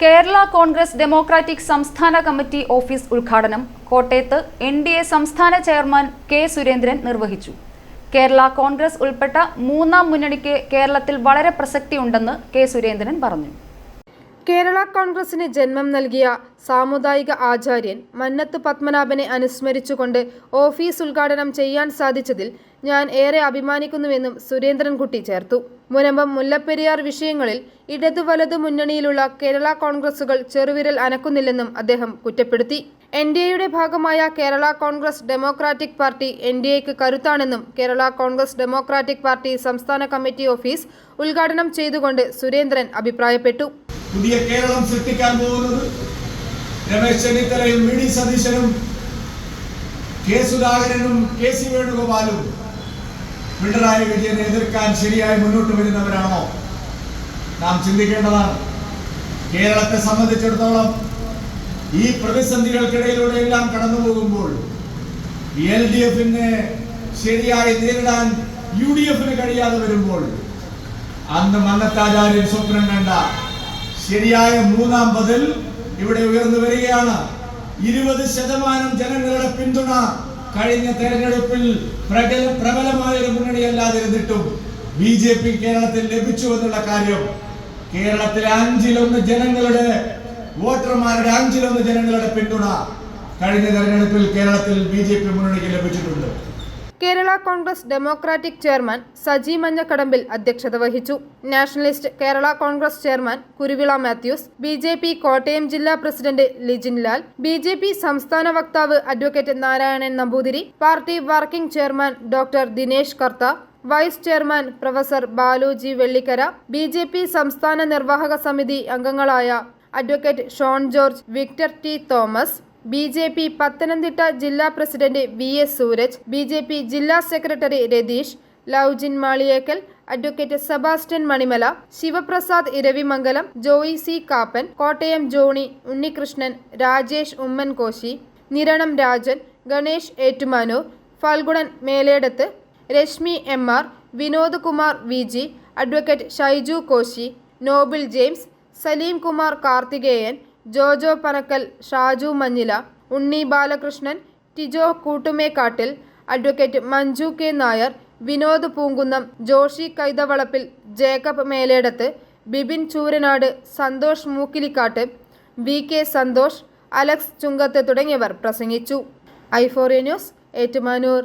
Kerala Congress democratic സംസ്ഥാന committee office ഉദ്ഘാടനം കോട്ടയത്ത് എൻ ഡി എ സംസ്ഥാന ചെയർമാൻ കെ സുരേന്ദ്രൻ നിർവഹിച്ചു. കേരള കോൺഗ്രസ് ഉൾപ്പെട്ട മൂന്നാം മുന്നണിക്ക് കേരളത്തിൽ വളരെ പ്രസക്തിയുണ്ടെന്ന് കെ സുരേന്ദ്രൻ പറഞ്ഞു. കേരള കോൺഗ്രസിന് ജന്മം നൽകിയ സാമുദായിക ആചാര്യൻ മന്നത്ത് പത്മനാഭനെ അനുസ്മരിച്ചുകൊണ്ട് ഓഫീസ് ഉദ്ഘാടനം ചെയ്യാൻ സാധിച്ചതിൽ ഞാൻ ഏറെ അഭിമാനിക്കുന്നുവെന്നും സുരേന്ദ്രൻകുട്ടി ചേർത്തു. മുനമ്പം മുല്ലപ്പെരിയാർ വിഷയങ്ങളിൽ ഇടതു വലതു മുന്നണിയിലുള്ള കേരള കോൺഗ്രസുകൾ ചെറുവിരൽ അനക്കുന്നില്ലെന്നും അദ്ദേഹം കുറ്റപ്പെടുത്തി. എൻ ഡി എയുടെ ഭാഗമായ Kerala Congress democratic party N D എക്ക് കരുത്താണെന്നും കേരള കോൺഗ്രസ് ഡെമോക്രാറ്റിക് പാർട്ടി സംസ്ഥാന കമ്മിറ്റി ഓഫീസ് ഉദ്ഘാടനം ചെയ്തുകൊണ്ട് സുരേന്ദ്രൻ അഭിപ്രായപ്പെട്ടു. പുതിയ കേരളം സൃഷ്ടിക്കാൻ പോകുന്നത് രമേശ് ചെന്നിത്തലയും വി ഡി സതീശനും കെ സുധാകരനും കെ സി വേണുഗോപാലും പിണറായി വിജയനെ എതിർക്കാൻ ശരിയായി മുന്നോട്ട് വരുന്നവരാണോ? നാം ചിന്തിക്കേണ്ടതാണ്. കേരളത്തെ സംബന്ധിച്ചിടത്തോളം ഈ പ്രതിസന്ധികൾക്കിടയിലൂടെ എല്ലാം കടന്നു പോകുമ്പോൾ എൽ ഡി എഫിനെ ശരിയായി നേരിടാൻ യു ഡി എഫിന് കഴിയാതെ വരുമ്പോൾ അന്ന് മന്നത്താചാര്യൻ സ്വപ്നം കണ്ട ശരിയായ മൂന്നാം ബദൽ ഇവിടെ ഉയർന്നു വരികയാണ്. ഇരുപത് ശതമാനം ജനങ്ങളുടെ പിന്തുണ കഴിഞ്ഞ തെരഞ്ഞെടുപ്പിൽ പ്രബല പ്രബലമായ ഒരു മുന്നണിയല്ലാതിരുന്നിട്ടും ബി ജെ പി കേരളത്തിൽ ലഭിച്ചു എന്നുള്ള കാര്യം. കേരളത്തിലെ അഞ്ചിലൊന്ന് ജനങ്ങളുടെ വോട്ടർമാരുടെ അഞ്ചിലൊന്ന് ജനങ്ങളുടെ പിന്തുണ കഴിഞ്ഞ തെരഞ്ഞെടുപ്പിൽ കേരളത്തിൽ ബി ജെ പി മുന്നണിക്ക് ലഭിച്ചിട്ടുണ്ട്. കേരള കോൺഗ്രസ് ഡെമോക്രാറ്റിക് ചെയർമാൻ സജി മഞ്ഞക്കടമ്പിൽ അധ്യക്ഷത വഹിച്ചു. Nationalist Kerala Congress chairman Kuruvila Mathews B J P Kottayam ജില്ലാ president Lijin Lal B J P സംസ്ഥാന വക്താവ് advocate Narayanan Namboothiri party working chairman doctor Dinesh Kartha vice chairman professor Baluji Vellikkara B J P സംസ്ഥാന നിർവാഹക സമിതി അംഗങ്ങളായ advocate Shone George Victor T Thomas B J P Pathanamthitta ജില്ലാ president V S Sooraj B J P ജില്ലാ secretary Ratheesh Loujin Maliyekkal advocate Sebastian Manimala Sivaprasad Iravimangalam Joy C Kappan Kottayam Johny Unnikrishnan Rajesh Ummenkoshy Niranam Rajan Ganesh Ettumanoor Phalgunan Meledath Rashmi M R Vinod Kumar V G advocate Shaiju Koshy Noble James Saleem Kumar Karthikeyan Jojo Panackal Shaju Manjila Unni Balakrishnan Tijo Koottumekkattil advocate Manju K Nair Vinod Poonkunnam Joshy Kaithavalappil Jacob Meledath Bibin Choornad Santhosh Mookkilikkattu V K Santhosh Alex Chunkath തുടങ്ങിയവർ പ്രസംഗിച്ചു. ഐഫോറിയ news Ettumanoor.